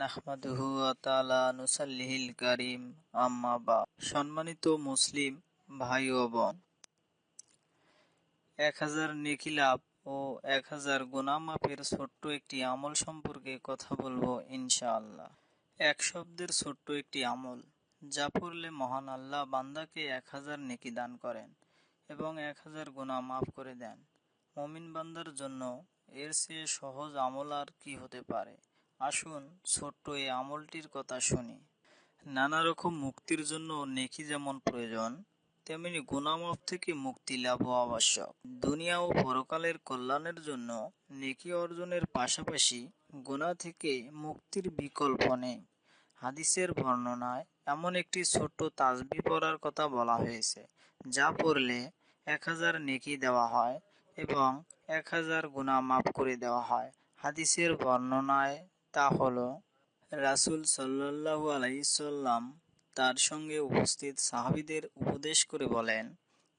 নাহমাদুহু ওয়া নুসাল্লিহিল কারীম। আম্মা বা সম্মানিত মুসলিম ভাই ও বোন, এক হাজার নেকি লাভ ও এক হাজার গুনাহ মাপের ছোট্ট একটি আমল সম্পর্কে কথা বলব ইনশাআল্লাহ। এক শব্দের ছোট্ট একটি আমল, যা পড়লে মহান আল্লাহ বান্দাকে এক হাজার নেকি দান করেন এবং এক হাজার গুণা মাফ করে দেন। মমিন বান্দার জন্য এর চেয়ে সহজ আমল আর কি হতে পারে? আসুন ছোট্ট এই আমলটির কথা শুনি। নানা রকম মুক্তির জন্য নেকি যেমন প্রয়োজন, তেমনি গুনামাফ থেকে মুক্তি লাভ আবশ্যক। দুনিয়া ও পরকালের কল্যাণের জন্য নেকি অর্জনের পাশাপাশি গুণা থেকে মুক্তির বিকল্প নেই। হাদিসের বর্ণনায় এমন একটি ছোট্ট তাজবি পড়ার কথা বলা হয়েছে, যা পড়লে এক হাজার নেকি দেওয়া হয় এবং এক হাজার গুণা মাফ করে দেওয়া হয়। হাদিসের বর্ণনায় তা হলো, রাসুল সাল্লাহু আলাইসাল্লাম তার সঙ্গে উপস্থিত সাহাবিদের উপদেশ করে বলেন,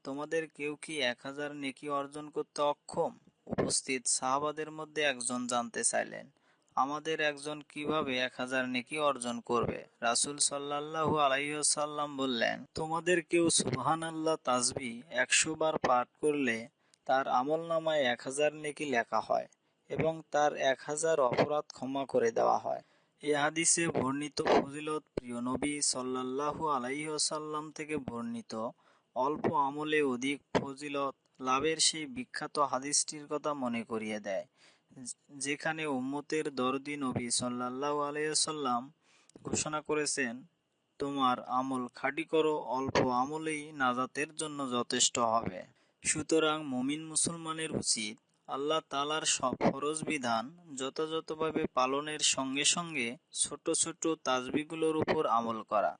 তোমাদের কেউ কি এক হাজার নেকি অর্জন করতে অক্ষম? উপস্থিত সাহাবাদের মধ্যে একজন জানতে চাইলেন, আমাদের একজন কীভাবে এক হাজার নেকি অর্জন করবে? রাসুল সাল্লাহু আলাইসাল্লাম বললেন, তোমাদের কেউ সুবহান আল্লাহ তাজবি একশো বার পাঠ করলে তার আমল নামায় এক হাজার নেকি লেখা হয়। এবং তার এক হাজার অপরাধ ক্ষমা করে দেওয়া হয়। এ হাদিসে বর্ণিত ফজিলত প্রিয় নবী সাল্লাল্লাহু আলাইসাল্লাম থেকে বর্ণিত অল্প আমলে অধিক ফজিলত লাভের সেই বিখ্যাত হাদিসটির কথা মনে করিয়ে দেয়, যেখানে উম্মতের দরদি নবী সাল্লাল্লাহু আলাইসাল্লাম ঘোষণা করেছেন, তোমার আমল খাটি করো, অল্প আমলেই নাজাতের জন্য যথেষ্ট হবে। সুতরাং মমিন মুসলমানের উচিত আল্লাহ তালার সব ফরজ বিধান যথাযথভাবে পালনের সঙ্গে সঙ্গে ছোট ছোট তাজবিগুলোর উপর আমল করা,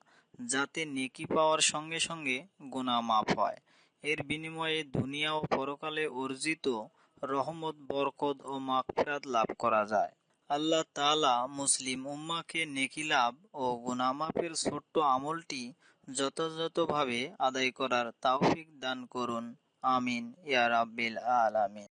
যাতে নেকি পাওয়ার সঙ্গে সঙ্গে গুণা মাফ হয়। এর বিনিময়ে দুনিয়া ও পরকালে অর্জিত রহমত, বরকত ও মাগফিরাত লাভ করা যায়। আল্লাহ তালা মুসলিম উম্মাকে নেকি লাভ ও গুনামাফের ছোট্ট আমলটি যথাযথভাবে আদায় করার তাওফিক দান করুন। আমিন, ইয়া রাব্বিল আলামিন।